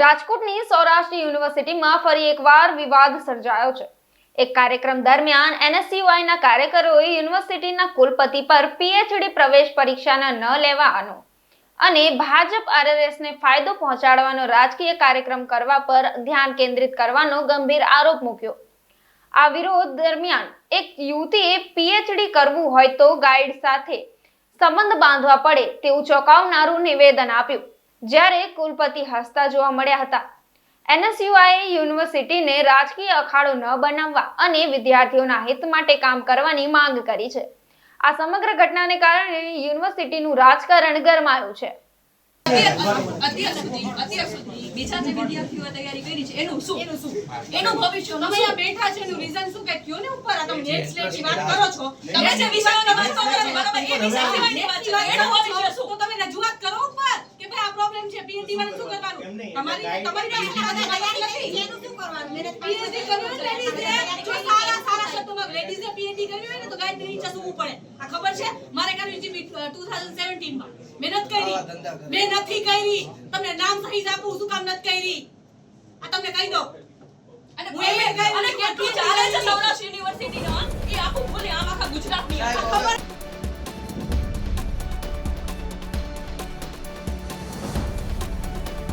રાજકોટની સૌરાષ્ટ્ર યુનિવર્સિટીમાં ફરી એકવાર વિવાદ સર્જાયો છે. એક કાર્યક્રમ દરમિયાન એનએસયુઆઈના કાર્યકરોએ યુનિવર્સિટીના કુલપતિ પર પીએચડી પ્રવેશ પરીક્ષાના ન લેવાનો અને ભાજપ આરએસને ફાયદો પહોંચાડવાનો રાજકીય કાર્યક્રમ કરવા પર ધ્યાન કેન્દ્રિત કરવાનો ગંભીર આરોપ મૂક્યો. આ વિરોધ દરમિયાન એક યુવતીએ પીએચડી કરવું હોય તો ગાઈડ સાથે સંબંધ બાંધવા પડે તેવું ચોંકાવનારું નિવેદન આપ્યું. જ્યારે કુલપતિ હસતા જોવા મળ્યા હતા. એનએસયુઆઈએ યુનિવર્સિટીને રાજકીય અખાડો ન બનાવવા અને વિદ્યાર્થીઓના હિત માટે કામ કરવાની માંગ કરી છે. આ સમગ્ર ઘટનાને કારણે યુનિવર્સિટીનું રાજકારણ ગરમાયું છે. અત્યાર સુધી પીએચડી વાળા શું કરવાનું? તમારી તમારી પાસે તૈયારી નથી. એનું શું કરવાનું પીએચડી કરવું લેડીઝ જો સારા સારા શબ્દોમાં લેડીઝે પીએચડી કરવી હોય ને તો ગાઈડ નીચે સુવું પડે. આ ખબર છે? મારે કર્યું છે 2017 માં? મહેનત કરી. મેં નથી કરી. તમને નામ સહી આપું શું કામ નથી કરી? આ તમને કહી દો અને અને કેટલું ચાલે છે સૌરાષ્ટ્ર યુનિવર્સિટીનો એ આખું બોલે આમ આખા ગુજરાતની ખબર